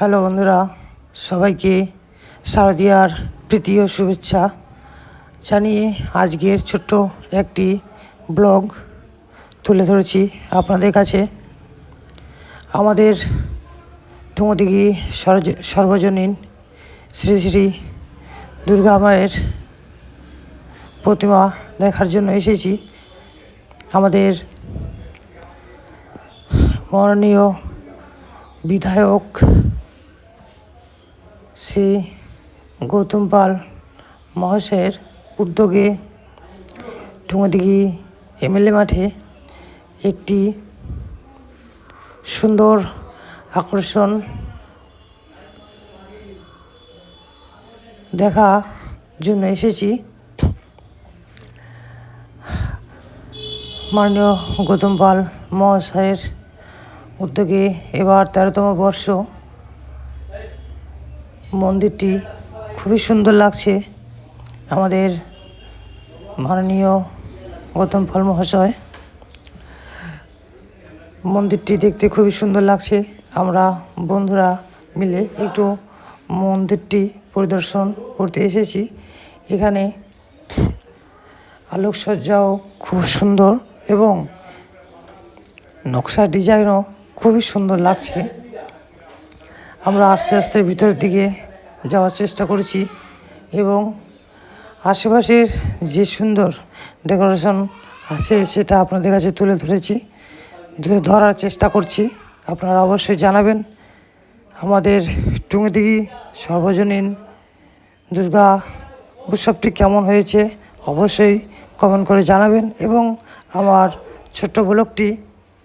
Hello বন্ধুরা, সবাইকে শারদীয়ার প্রীতি শুভেচ্ছা জানিয়ে আজকের ছোট্ট একটি ব্লগ তুলে ধরেছি আপনাদের কাছে। আমাদের টুমদিঘি সর্বজনীন শ্রী শ্রী দুর্গা মায়ের প্রতিমা দেখার জন্য এসেছি। আমাদের মাননীয় বিধায়ক শ্রী গৌতম পাল মহাশয়ের উদ্যোগে টুঙ্গদিঘি এমএলএ মাঠে একটি সুন্দর আকর্ষণ দেখা জন্য এসেছি। মাননীয় গৌতম পাল মহাশয়ের উদ্যোগে এবার তেরোতম বর্ষ মন্দিরটি খুবই সুন্দর লাগছে। আমাদের মাননীয় গৌতম পাল মহাশয়। মন্দিরটি দেখতে খুবই সুন্দর লাগছে। আমরা বন্ধুরা মিলে একটু মন্দিরটি পরিদর্শন করতে এসেছি। এখানে আলোকসজ্জাও খুব সুন্দর এবং নকশা ডিজাইনও খুবই সুন্দর লাগছে। আমরা আস্তে আস্তে ভিতরের দিকে যাওয়ার চেষ্টা করেছি এবং আশেপাশের যে সুন্দর ডেকোরেশন আছে সেটা আপনাদের কাছে তুলে ধরেছি ধরার চেষ্টা করছি। আপনারা অবশ্যই জানাবেন আমাদের টুঙ্গিদিঘি সর্বজনীন দুর্গা উৎসবটি কেমন হয়েছে, অবশ্যই কমেন্ট করে জানাবেন এবং আমার ছোট্ট ব্লগটি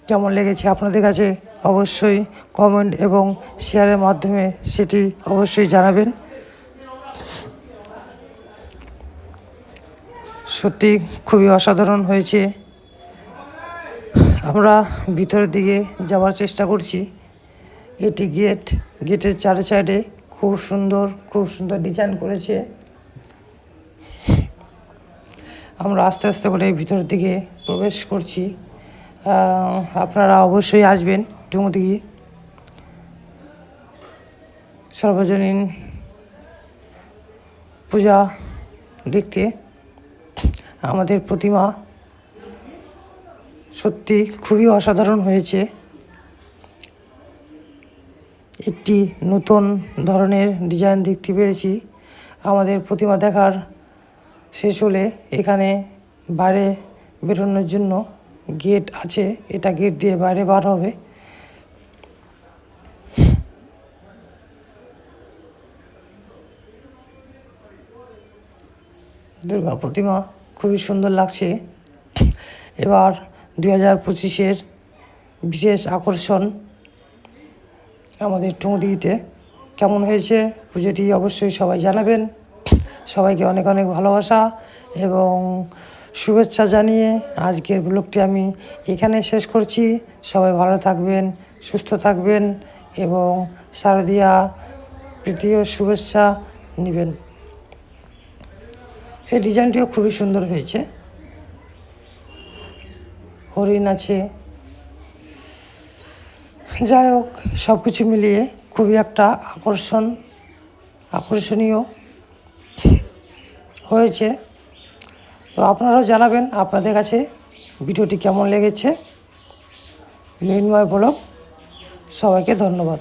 কেমন লেগেছে আপনাদের কাছে অবশ্যই কমেন্ট এবং শেয়ারের মাধ্যমে সেটি অবশ্যই জানাবেন। সত্যি খুবই অসাধারণ হয়েছে। আমরা ভিতরের দিকে যাওয়ার চেষ্টা করছি। এটি গেট, গেটের চারি সাইডে খুব সুন্দর খুব সুন্দর ডিজাইন করেছে। আমরা আস্তে আস্তে করে ভিতরের দিকে প্রবেশ করছি। আপনারা অবশ্যই আসবেন। টুঙ্গদিঘি সর্বজনীন পূজা দেখতে আমাদের প্রতিমা সত্যি খুবই অসাধারণ হয়েছে। একটি নতুন ধরনের ডিজাইন দেখতে পেরেছি। আমাদের প্রতিমা দেখার শেষ হলে এখানে বাইরে বেরোনোর জন্য গেট আছে। এটা গেট দিয়ে বাইরে বার হবে। দুর্গা প্রতিমা খুবই সুন্দর লাগছে। এবার দুই হাজার পঁচিশের বিশেষ আকর্ষণ আমাদের টুঙ্গিতে কেমন হয়েছে পুজোটি অবশ্যই সবাই জানাবেন। সবাইকে অনেক অনেক ভালোবাসা এবং শুভেচ্ছা জানিয়ে আজকের ব্লগটি আমি এখানে শেষ করছি। সবাই ভালো থাকবেন, সুস্থ থাকবেন এবং শারদীয়া প্রীতি ও শুভেচ্ছা নেবেন। এই ডিজাইনটিও খুবই সুন্দর হয়েছে। হরিণ আছে। যাই হোক সব কিছু মিলিয়ে খুবই একটা আকর্ষণ, আকর্ষণীয় হয়েছে। তো আপনারাও জানাবেন আপনাদের কাছে ভিডিওটি কেমন লেগেছে। মৃন্ময় ব্লগ সবাইকে ধন্যবাদ।